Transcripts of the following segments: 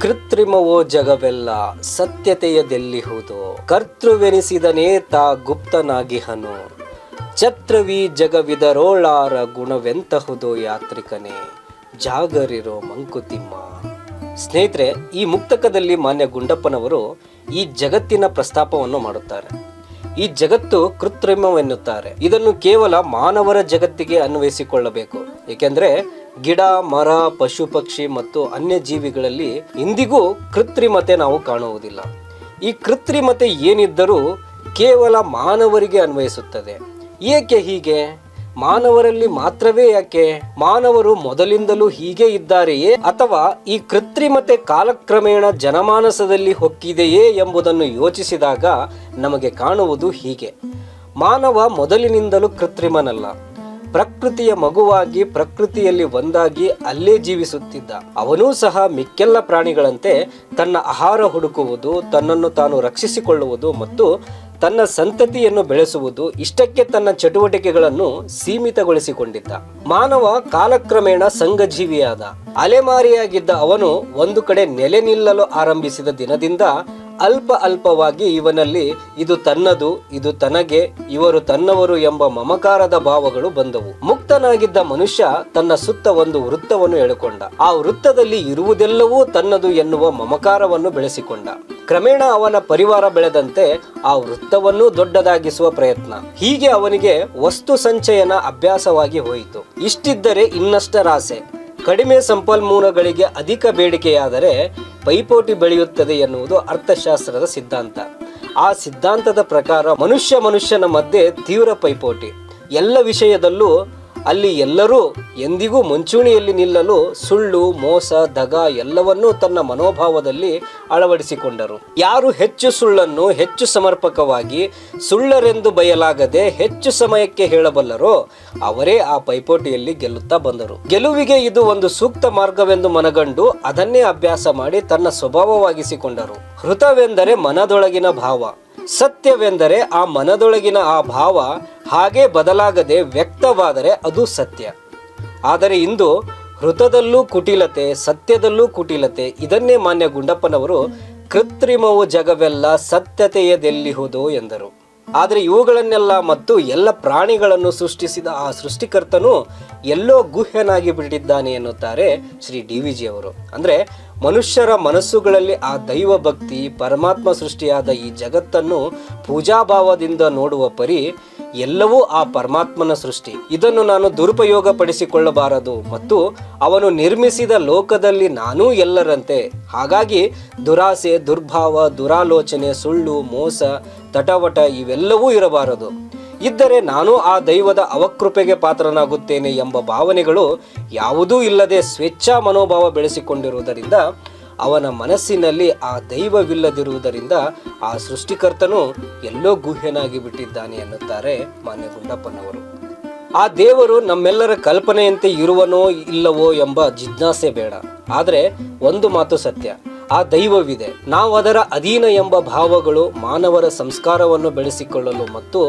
ಕೃತ್ರಿಮವೋ ಜಗವೆಲ್ಲ ಸತ್ಯತೆಯದೆಲ್ಲಿಹುದು? ಗುಪ್ತನಾಗಿ ಗುಪ್ತನಾಗಿಹನು? ಛತ್ರವಿ ಜಗವಿದರೋಳಾರ ಗುಣವೆಂತಹುದು ಯಾತ್ರಿಕನೇ? ಜಾಗರಿರೋ ಮಂಕುತಿಮ್ಮ. ಸ್ನೇಹಿತರೆ, ಈ ಮುಕ್ತಕದಲ್ಲಿ ಮಾನ್ಯ ಗುಂಡಪ್ಪನವರು ಈ ಜಗತ್ತಿನ ಪ್ರಸ್ತಾಪವನ್ನು ಮಾಡುತ್ತಾರೆ. ಈ ಜಗತ್ತು ಕೃತ್ರಿಮವೆನ್ನುತ್ತಾರೆ. ಇದನ್ನು ಕೇವಲ ಮಾನವರ ಜಗತ್ತಿಗೆ ಅನ್ವಯಿಸಿಕೊಳ್ಳಬೇಕು. ಏಕೆಂದರೆ ಗಿಡ, ಮರ, ಪಶು ಪಕ್ಷಿ ಮತ್ತು ಅನ್ಯ ಜೀವಿಗಳಲ್ಲಿ ಇಂದಿಗೂ ಕೃತ್ರಿಮತೆ ನಾವು ಕಾಣುವುದಿಲ್ಲ. ಈ ಕೃತ್ರಿಮತೆ ಏನಿದ್ದರೂ ಕೇವಲ ಮಾನವರಿಗೆ ಅನ್ವಯಿಸುತ್ತದೆ. ಏಕೆ ಹೀಗೆ? ಮಾನವರಲ್ಲಿ ಮಾತ್ರವೇ ಯಾಕೆ? ಮಾನವರು ಮೊದಲಿಂದಲೂ ಹೀಗೆ ಇದ್ದಾರೆಯೇ? ಅಥವಾ ಈ ಕೃತ್ರಿಮತೆ ಕಾಲಕ್ರಮೇಣ ಜನಮಾನಸದಲ್ಲಿ ಹೊಕ್ಕಿದೆಯೇ ಎಂಬುದನ್ನು ಯೋಚಿಸಿದಾಗ ನಮಗೆ ಕಾಣುವುದು ಹೀಗೆ. ಮಾನವ ಮೊದಲಿನಿಂದಲೂ ಕೃತ್ರಿಮನಲ್ಲ. ಪ್ರಕೃತಿಯ ಮಗುವಾಗಿ ಪ್ರಕೃತಿಯಲ್ಲಿ ಒಂದಾಗಿ ಅಲ್ಲೇ ಜೀವಿಸುತ್ತಿದ್ದ. ಅವನೂ ಸಹ ಮಿಕ್ಕೆಲ್ಲ ಪ್ರಾಣಿಗಳಂತೆ ತನ್ನ ಆಹಾರ ಹುಡುಕುವುದು, ತನ್ನನ್ನು ತಾನು ರಕ್ಷಿಸಿಕೊಳ್ಳುವುದು ಮತ್ತು ತನ್ನ ಸಂತತಿಯನ್ನು ಬೆಳೆಸುವುದು ಇಷ್ಟಕ್ಕೆ ತನ್ನ ಚಟುವಟಿಕೆಗಳನ್ನು ಸೀಮಿತಗೊಳಿಸಿಕೊಂಡಿದ್ದ. ಮಾನವ ಕಾಲಕ್ರಮೇಣ ಸಂಘಜೀವಿಯಾದ. ಅಲೆಮಾರಿಯಾಗಿದ್ದ ಅವನು ಒಂದು ಕಡೆ ನೆಲೆ ನಿಲ್ಲಲು ಆರಂಭಿಸಿದ ದಿನದಿಂದ ಅಲ್ಪ ಅಲ್ಪವಾಗಿ ಇವನಲ್ಲಿ ಇದು ತನ್ನದು, ಇದು ತನಗೆ, ಇವರು ತನ್ನವರು ಎಂಬ ಮಮಕಾರದ ಭಾವಗಳು ಬಂದವು. ಮುಕ್ತನಾಗಿದ್ದ ಮನುಷ್ಯ ತನ್ನ ಸುತ್ತ ಒಂದು ವೃತ್ತವನ್ನು ಎಳೆಕೊಂಡ. ಆ ವೃತ್ತದಲ್ಲಿ ಇರುವುದೆಲ್ಲವೂ ತನ್ನದು ಎನ್ನುವ ಮಮಕಾರವನ್ನು ಬೆಳೆಸಿಕೊಂಡ. ಕ್ರಮೇಣ ಅವನ ಪರಿವಾರ ಬೆಳೆದಂತೆ ಆ ವೃತ್ತವನ್ನು ದೊಡ್ಡದಾಗಿಸುವ ಪ್ರಯತ್ನ. ಹೀಗೆ ಅವನಿಗೆ ವಸ್ತು ಸಂಚಯನ ಅಭ್ಯಾಸವಾಗಿ ಹೋಯಿತು. ಇಷ್ಟಿದ್ದರೆ ಇನ್ನಷ್ಟರಾಸೆ. ಕಡಿಮೆ ಸಂಪನ್ಮೂಲಗಳಿಗೆ ಅಧಿಕ ಬೇಡಿಕೆಯಾದರೆ ಪೈಪೋಟಿ ಬೆಳೆಯುತ್ತದೆ ಎನ್ನುವುದು ಅರ್ಥಶಾಸ್ತ್ರದ ಸಿದ್ಧಾಂತ. ಆ ಸಿದ್ಧಾಂತದ ಪ್ರಕಾರ ಮನುಷ್ಯ ಮನುಷ್ಯನ ಮಧ್ಯೆ ತೀವ್ರ ಪೈಪೋಟಿ. ಎಲ್ಲ ವಿಷಯದಲ್ಲೂ ಅಲ್ಲಿ ಎಲ್ಲರೂ ಎಂದಿಗೂ ಮುಂಚೂಣಿಯಲ್ಲಿ ನಿಲ್ಲಲು ಸುಳ್ಳು, ಮೋಸ, ದಗ ಎಲ್ಲವನ್ನೂ ತನ್ನ ಮನೋಭಾವದಲ್ಲಿ ಅಳವಡಿಸಿಕೊಂಡರು. ಯಾರು ಹೆಚ್ಚು ಸುಳ್ಳನ್ನು ಹೆಚ್ಚು ಸಮರ್ಪಕವಾಗಿ ಸುಳ್ಳರೆಂದು ಬಯಲಾಗದೆ ಹೆಚ್ಚು ಸಮಯಕ್ಕೆ ಹೇಳಬಲ್ಲರೋ ಅವರೇ ಆ ಪೈಪೋಟಿಯಲ್ಲಿ ಗೆಲ್ಲುತ್ತಾ ಬಂದರು. ಗೆಲುವಿಗೆ ಇದು ಒಂದು ಸೂಕ್ತ ಮಾರ್ಗವೆಂದು ಮನಗಂಡು ಅದನ್ನೇ ಅಭ್ಯಾಸ ಮಾಡಿ ತನ್ನ ಸ್ವಭಾವವಾಗಿಸಿಕೊಂಡರು. ಹೃತವೆಂದರೆ ಮನದೊಳಗಿನ ಭಾವ. ಸತ್ಯವೆಂದರೆ ಆ ಮನದೊಳಗಿನ ಆ ಭಾವ ಹಾಗೆ ಬದಲಾಗದೆ ವ್ಯಕ್ತವಾದರೆ ಅದು ಸತ್ಯ. ಆದರೆ ಇಂದು ಹೃತದಲ್ಲೂ ಕುಟಿಲತೆ, ಸತ್ಯದಲ್ಲೂ ಕುಟಿಲತೆ, ಇದನ್ನೇ ಮಾನ್ಯ ಗುಂಡಪ್ಪನವರು ಕೃತ್ರಿಮವು ಜಗವೆಲ್ಲ ಸತ್ಯತೆಯದೆಲ್ಲಿಹುದು ಎಂದರು. ಆದರೆ ಇವುಗಳನ್ನೆಲ್ಲ ಮತ್ತು ಎಲ್ಲ ಪ್ರಾಣಿಗಳನ್ನು ಸೃಷ್ಟಿಸಿದ ಆ ಸೃಷ್ಟಿಕರ್ತನು ಎಲ್ಲೋ ಗುಹ್ಯನಾಗಿ ಬಿಟ್ಟಿದ್ದಾನೆ ಎನ್ನುತ್ತಾರೆ ಶ್ರೀ ಡಿ ವಿ ಜಿ ಅವರು. ಅಂದರೆ ಮನುಷ್ಯರ ಮನಸ್ಸುಗಳಲ್ಲಿ ಆ ದೈವ ಭಕ್ತಿ, ಪರಮಾತ್ಮ ಸೃಷ್ಟಿಯಾದ ಈ ಜಗತ್ತನ್ನು ಪೂಜಾಭಾವದಿಂದ ನೋಡುವ ಪರಿ ಎಲ್ಲವೂ ಆ ಪರಮಾತ್ಮನ ಸೃಷ್ಟಿ. ಇದನ್ನು ನಾನು ದುರುಪಯೋಗ ಪಡಿಸಿಕೊಳ್ಳಬಾರದು ಮತ್ತು ಅವನು ನಿರ್ಮಿಸಿದ ಲೋಕದಲ್ಲಿ ನಾನೂ ಎಲ್ಲರಂತೆ. ಹಾಗಾಗಿ ದುರಾಸೆ, ದುರ್ಭಾವ, ದುರಾಲೋಚನೆ, ಸುಳ್ಳು, ಮೋಸ, ತಟವಟ ಇವೆಲ್ಲವೂ ಇರಬಾರದು. ಇದ್ದರೆ ನಾನು ಆ ದೈವದ ಅವಕೃಪೆಗೆ ಪಾತ್ರನಾಗುತ್ತೇನೆ ಎಂಬ ಭಾವನೆಗಳು ಯಾವುದೂ ಇಲ್ಲದೆ ಸ್ವೇಚ್ಛಾ ಮನೋಭಾವ ಬೆಳೆಸಿಕೊಂಡಿರುವುದರಿಂದ ಅವನ ಮನಸ್ಸಿನಲ್ಲಿ ಆ ದೈವವಿಲ್ಲದಿರುವುದರಿಂದ ಆ ಸೃಷ್ಟಿಕರ್ತನು ಎಲ್ಲೋ ಗುಹ್ಯನಾಗಿ ಬಿಟ್ಟಿದ್ದಾನೆ ಎನ್ನುತ್ತಾರೆ ಮಾನ್ಯ ಗುಂಡಪ್ಪನವರು ಆ ದೇವರು ನಮ್ಮೆಲ್ಲರ ಕಲ್ಪನೆಯಂತೆ ಇರುವನೋ ಇಲ್ಲವೋ ಎಂಬ ಜಿಜ್ಞಾಸೆ ಬೇಡ. ಆದರೆ ಒಂದು ಮಾತು ಸತ್ಯ, ಆ ದೈವವಿದೆ. ನಾವು ಅದರ ಅಧೀನ ಎಂಬ ಭಾವಗಳು ಮಾನವರ ಸಂಸ್ಕಾರವನ್ನು ಬೆಳೆಸಿಕೊಳ್ಳಲು ಮತ್ತು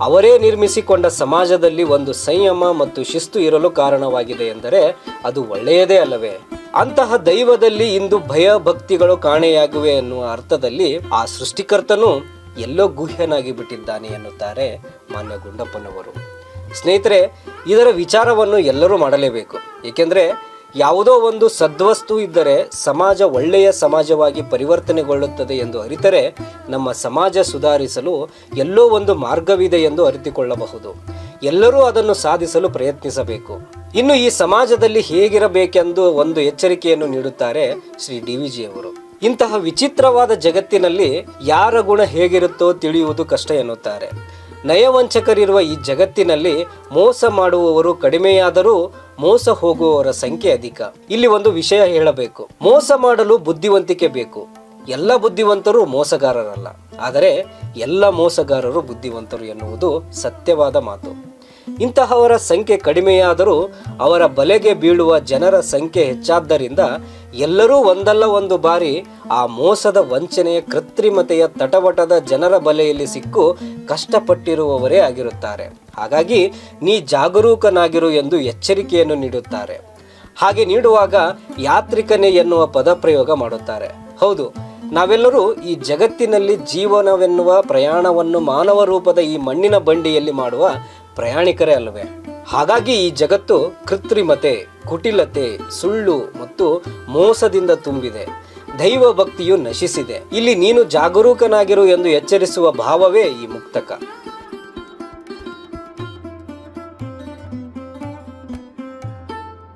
ಅವರೇ ನಿರ್ಮಿಸಿಕೊಂಡ ಸಮಾಜದಲ್ಲಿ ಒಂದು ಸಂಯಮ ಮತ್ತು ಶಿಸ್ತು ಇರಲು ಕಾರಣವಾಗಿದೆ ಎಂದರೆ ಅದು ಒಳ್ಳೆಯದೇ ಅಲ್ಲವೇ? ಅಂತಹ ದೈವದಲ್ಲಿ ಇಂದು ಭಯ ಭಕ್ತಿಗಳು ಕಾಣೆಯಾಗಿವೆ ಎನ್ನುವ ಅರ್ಥದಲ್ಲಿ ಆ ಸೃಷ್ಟಿಕರ್ತನು ಎಲ್ಲೋ ಗುಹ್ಯನಾಗಿ ಬಿಟ್ಟಿದ್ದಾನೆ ಎನ್ನುತ್ತಾರೆ ಮಾನ್ಯ ಗುಂಡಪ್ಪನವರು ಸ್ನೇಹಿತರೆ, ಇದರ ವಿಚಾರವನ್ನು ಎಲ್ಲರೂ ಮಾಡಲೇಬೇಕು. ಏಕೆಂದರೆ, ಯಾವುದೋ ಒಂದು ಸದ್ವಸ್ತು ಇದ್ದರೆ ಸಮಾಜ ಒಳ್ಳೆಯ ಸಮಾಜವಾಗಿ ಪರಿವರ್ತನೆಗೊಳ್ಳುತ್ತದೆ ಎಂದು ಅರಿತರೆ ನಮ್ಮ ಸಮಾಜ ಸುಧಾರಿಸಲು ಎಲ್ಲೋ ಒಂದು ಮಾರ್ಗವಿದೆ ಎಂದು ಅರಿತುಕೊಳ್ಳಬಹುದು. ಎಲ್ಲರೂ ಅದನ್ನು ಸಾಧಿಸಲು ಪ್ರಯತ್ನಿಸಬೇಕು. ಇನ್ನು ಈ ಸಮಾಜದಲ್ಲಿ ಹೇಗಿರಬೇಕೆಂದು ಒಂದು ಎಚ್ಚರಿಕೆಯನ್ನು ನೀಡುತ್ತಾರೆ ಶ್ರೀ ಡಿ ವಿಜಿ ಅವರು. ಇಂತಹ ವಿಚಿತ್ರವಾದ ಜಗತ್ತಿನಲ್ಲಿ ಯಾರ ಗುಣ ಹೇಗಿರುತ್ತೋ ತಿಳಿಯುವುದು ಕಷ್ಟ ಎನ್ನುತ್ತಾರೆ. ನಯವಂಚಕರಿರುವ ಈ ಜಗತ್ತಿನಲ್ಲಿ ಮೋಸ ಮಾಡುವವರು ಕಡಿಮೆಯಾದರೂ ಮೋಸ ಹೋಗುವವರ ಸಂಖ್ಯೆ ಅಧಿಕ. ಇಲ್ಲಿ ಒಂದು ವಿಷಯ ಹೇಳಬೇಕು. ಮೋಸ ಮಾಡಲು ಬುದ್ಧಿವಂತಿಕೆ ಬೇಕು. ಎಲ್ಲ ಬುದ್ಧಿವಂತರು ಮೋಸಗಾರರಲ್ಲ. ಆದರೆ ಎಲ್ಲ ಮೋಸಗಾರರು ಬುದ್ಧಿವಂತರು ಎನ್ನುವುದು ಸತ್ಯವಾದ ಮಾತು. ಇಂತಹವರ ಸಂಖ್ಯೆ ಕಡಿಮೆಯಾದರೂ ಅವರ ಬಲೆಗೆ ಬೀಳುವ ಜನರ ಸಂಖ್ಯೆ ಹೆಚ್ಚಾದ್ದರಿಂದ ಎಲ್ಲರೂ ಒಂದಲ್ಲ ಒಂದು ಬಾರಿ ಆ ಮೋಸದ ವಂಚನೆಯ ಕೃತ್ರಿಮತೆಯ ತಟವಟದ ಜನರ ಬಲೆಯಲ್ಲಿ ಸಿಕ್ಕು ಕಷ್ಟಪಟ್ಟಿರುವವರೇ ಆಗಿರುತ್ತಾರೆ. ಹಾಗಾಗಿ ನೀ ಜಾಗರೂಕನಾಗಿರು ಎಂದು ಎಚ್ಚರಿಕೆಯನ್ನು ನೀಡುತ್ತಾರೆ. ಹಾಗೆ ನೀಡುವಾಗ ಯಾತ್ರಿಕನೇ ಎನ್ನುವ ಪದ ಪ್ರಯೋಗ ಮಾಡುತ್ತಾರೆ. ಹೌದು, ನಾವೆಲ್ಲರೂ ಈ ಜಗತ್ತಿನಲ್ಲಿ ಜೀವನವೆನ್ನುವ ಪ್ರಯಾಣವನ್ನು ಮಾನವ ರೂಪದ ಈ ಮಣ್ಣಿನ ಬಂಡಿಯಲ್ಲಿ ಮಾಡುವ ಪ್ರಯಾಣಿಕರೇ ಅಲ್ಲವೇ ಹಾಗಾಗಿ ಈ ಜಗತ್ತು ಕೃತ್ರಿಮತೆ, ಕುಟಿಲತೆ, ಸುಳ್ಳು ಮತ್ತು ಮೋಸದಿಂದ ತುಂಬಿದೆ. ದೈವ ಭಕ್ತಿಯು ನಶಿಸಿದೆ. ಇಲ್ಲಿ ನೀನು ಜಾಗರೂಕನಾಗಿರು ಎಂದು ಎಚ್ಚರಿಸುವ ಭಾವವೇ ಈ ಮುಕ್ತಕ.